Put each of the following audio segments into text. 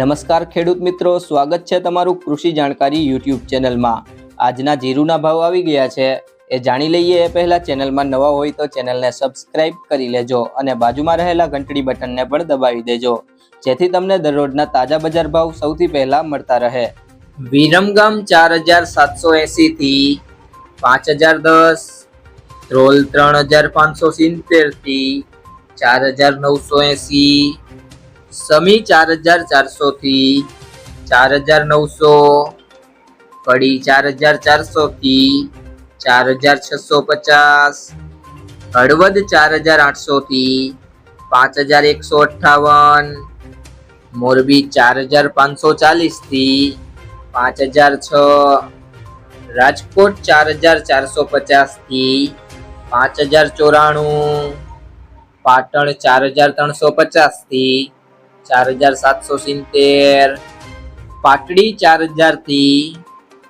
નમસ્કાર ખેડૂત મિત્રો, સ્વાગત છે તમારું કૃષિ જાણકારી યુટ્યુબ ચેનલમાં. આજના જીરુના ભાવ આવી ગયા છે. એ જાણી લઈએ એ પહેલાં ચેનલમાં નવા હોય તો ચેનલને સબસ્ક્રાઇબ કરી લેજો અને બાજુમાં રહેલા ઘંટડી બટનને પણ દબાવી દેજો. જેથી તમને દરરોજના તાજા બજાર ભાવ સૌથી પહેલા મળતા રહે. વિરમગામ ચાર હજાર સાતસો એસી થી પાંચ હજાર દસ ધ્રોલ ત્રણ હજાર પાંચસો સિત્તેરથી ચાર હજાર નવસો એસી સમી ચાર હજાર ચારસો થી ચાર હજાર નવસો, કડી ચાર હજાર ચારસો થી ચાર હજાર છસો પચાસ, હળવદ ચાર હજાર આઠસો થી પાંચ હજાર એકસો અઠ્ઠાવન, મોરબી ચાર હજાર પાંચસો ચાલીસથી પાંચ હજાર છ, રાજકોટ ચાર હજાર ચારસો પચાસથી પાંચ હજાર ચોરાણું, પાટણ ચાર હજાર ત્રણસો પચાસથી ચાર હજાર સાતસો સિત્તેર. પાટડી ચાર હજારથી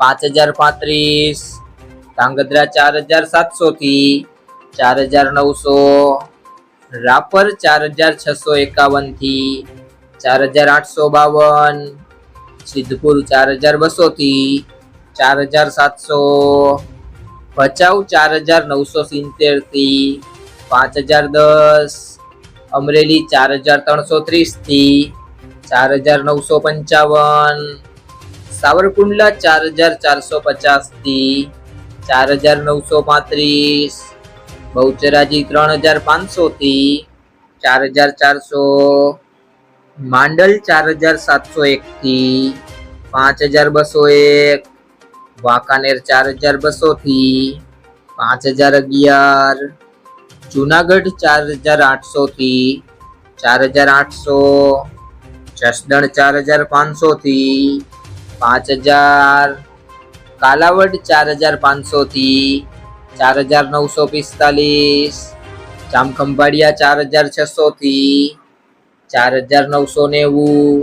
પાંચ હજાર પાંત્રીસ. ધાંગધ્રા ચાર હજાર સાતસો થી ચાર હજાર નવસો. રાપર ચાર હજાર છસો એકાવનથી ચાર હજાર આઠસો બાવન. સિદ્ધપુર ચાર હજાર બસો થી ચાર હજાર સાતસો. ભચાઉ ચાર હજાર નવસો સિત્તેરથી પાંચ હજાર દસ. અમરેલી ચાર હજાર ત્રણસો ત્રીસથી ચાર હજાર નવસો પંચાવન. સાવરકુંડલા ચાર હજાર ચારસો પચાસથી ચાર હજાર નવસો પાંત્રીસ. બહુચરાજી ત્રણ હજાર પાંચસો થી ચાર હજાર ચારસો. માંડલ ચાર હજાર સાતસો એક થી પાંચ હજાર બસો એક. વાંકાનેર ચાર હજાર બસો થી પાંચ હજાર અગિયાર. જુનાગઢ ચાર હજાર આઠસો થી ચાર હજાર આઠસો જસદણ ચાર હજાર પાંચસો થી પાંચ હજાર કાલાવડ ચાર હજાર પાંચસો થી ચાર હજાર નવસો પિસ્તાલીસ જામખંભાળિયા ચાર હજાર છસો થી ચાર હજાર નવસો નેવું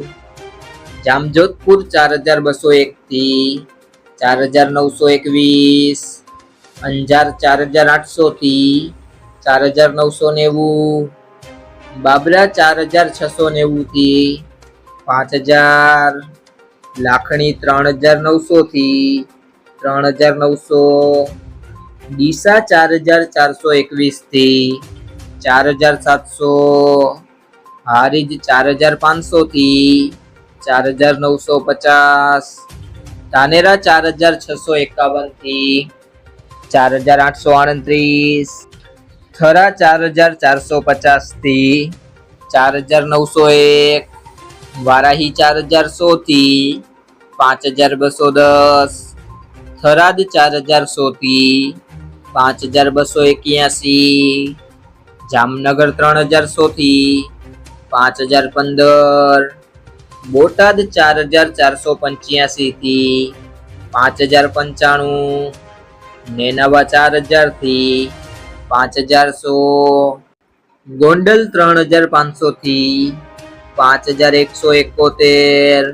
જામજોધપુર ચાર હજાર બસો એક થી ચાર હજાર નવસો એકવીસ અંજાર ચાર હજાર આઠસો થી ચાર હજાર નવસો નેવું, બાબરા ચાર હજાર છસો નેવું થી પાંચ હજાર, લાખણી ત્રણ હજાર નવસો થી ત્રણ હજાર નવસો, ડીસા ચાર હજાર ચારસો એકવીસથી ચાર હજાર સાતસો, હારીજ ચાર હજાર પાંચસો થી ચાર હજાર નવસો પચાસ, ધાનેરા ચાર હજાર છસો એકાવનથી ચાર હજાર આઠસો આડત્રીસ થરા ચાર હજાર ચારસો પચાસથી. ચાર હજાર નવસો એક. વારાહી ચાર હજાર સો થી. પાંચ હજાર બસો દસ. થરાદ ચાર હજાર સો થી. પાંચ હજાર બસો એક્યાસી. જામનગર ત્રણ હજાર સો થી. પાંચ હજાર પંદર. બોટાદ ચાર હજાર ચારસો પંચ્યાસી થી. પાંચ હજાર પંચાણું. નેનાવા ચાર હજારથી. પાંચ હજાર સો ગોંડલ ત્રણ હજાર પાંચસો થી પાંચ હજાર એકસો એકોતેર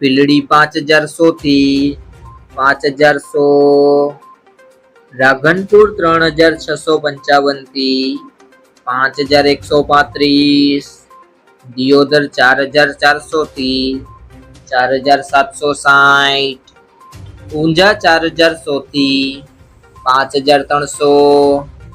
પીલડી પાંચ હજાર સો થી પાંચ હજાર સો રાઘનપુર ત્રણ હજાર છસો પંચાવનથી પાંચ હજાર એકસો પાંત્રીસ દિયોદર ચાર હજાર ચારસો થી ચાર હજાર સાતસો સાઠ ઊંઝા ચાર હજાર સો થી પાંચ હજાર ત્રણસો